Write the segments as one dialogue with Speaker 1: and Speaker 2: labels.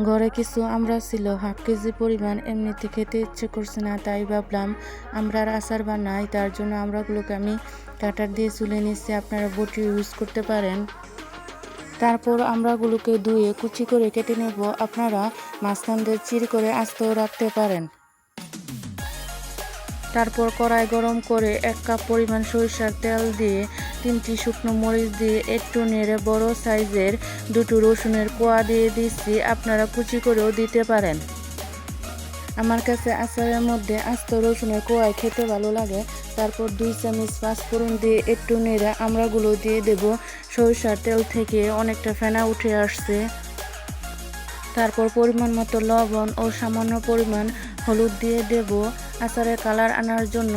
Speaker 1: ঘরে কিছু আমরা ছিল, হাফ কেজি পরিমাণ এমনিতে খেতে ইচ্ছে করছে না, তাই ভাবলাম আমরার আচার বানাই, তার জন্য আমরাগুলোকে আমি কাটার দিয়ে চুলে নিচ্ছি, আপনারা বটি ইউজ করতে পারেন। তারপর আমরাগুলোকে ধুয়ে কুচি করে কেটে নেব, আপনারা মাঝখান দিয়ে চির করে আস্তেও রাখতে পারেন। তারপর কড়াই গরম করে এক কাপ পরিমাণ সরিষার তেল দিয়ে তিনটি শুকনো মরিচ দিয়ে একটু নেড়ে বড় সাইজের দুটো রসুনের কোয়া দিয়ে দিচ্ছি। আপনারা কুচি করেও দিতে পারেন। আমার কাছে আচারের মধ্যে আস্ত রসুনের কোয়ায় খেতে ভালো লাগে। তারপর দুই চামচ পাঁচফোড়ন দিয়ে একটু নেড়ে আমরাগুলো দিয়ে দেব। সরিষার তেল থেকে অনেকটা ফেনা উঠে আসছে। তারপর পরিমাণ মতো লবণ ও সামান্য পরিমাণ হলুদ দিয়ে দেব। আচারের কালার আনার জন্য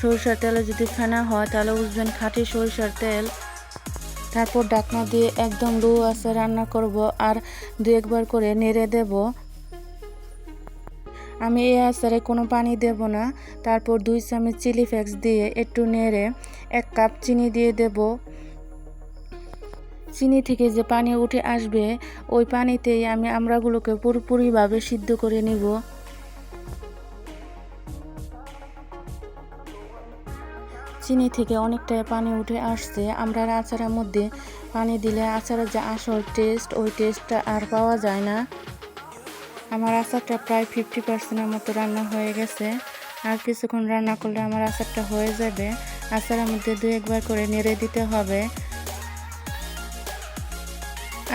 Speaker 1: সরিষার তেলে যদি ফেনা হয়, তাহলে বুঝবেন খাঁটি সরিষার তেল। তারপর ডাকনা দিয়ে একদম লো আছে রান্না করব আর দু একবার করে নেড়ে দেব। আমি এই আচারে কোনো পানি দেব না। তারপর দুই চামচ চিলি ফ্লেক্স দিয়ে একটু নেড়ে এক কাপ চিনি দিয়ে দেব। চিনি থেকে যে পানি উঠে আসবে, ওই পানিতেই আমি আমড়াগুলোকে পুরোপুরিভাবে সিদ্ধ করে নিব। চিনি থেকে অনেকটাই পানি উঠে আসছে, আমরা আচারের মধ্যে পানি দিলে আচারের যে আসল টেস্ট ওই টেস্টটা আর পাওয়া যায় না। আমার আচারটা প্রায় ফিফটি পার্সেন্টের মতো রান্না হয়ে গেছে। আর কিছুক্ষণ রান্না করলে আমার আচারটা হয়ে যাবে। আচারের মধ্যে দু একবার করে নেড়ে দিতে হবে।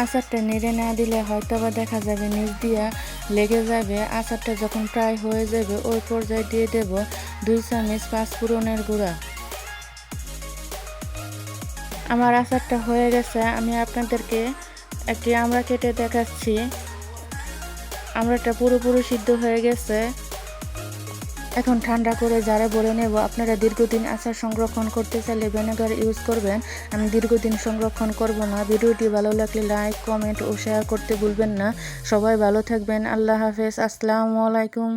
Speaker 1: আচারটা নেড়ে না দিলে হয়তো বা দেখা যাবে নিচ দিয়া লেগে যাবে। আচারটা যখন প্রায় হয়ে যাবে, ওই পর্যায়ে দিয়ে দেব দুই চামচ পাঁচফোড়নের গুঁড়া। আমার আচারটা হয়ে গেছে, আমি আপনাদেরকে একটি আমরা কেটে দেখাচ্ছি। আমরাটা পুরোপুরি সিদ্ধ হয়ে গেছে। এখন ঠান্ডা করে যারা বলে নেব। আপনারা দীর্ঘদিন আচার সংরক্ষণ করতে চাইলে ভিনেগার ইউজ করবেন। আমি দীর্ঘদিন সংরক্ষণ করব না। ভিডিওটি ভালো লাগলে লাইক কমেন্ট ও শেয়ার করতে ভুলবেন না। সবাই ভালো থাকবেন। আল্লাহ হাফেজ। আসসালামু আলাইকুম।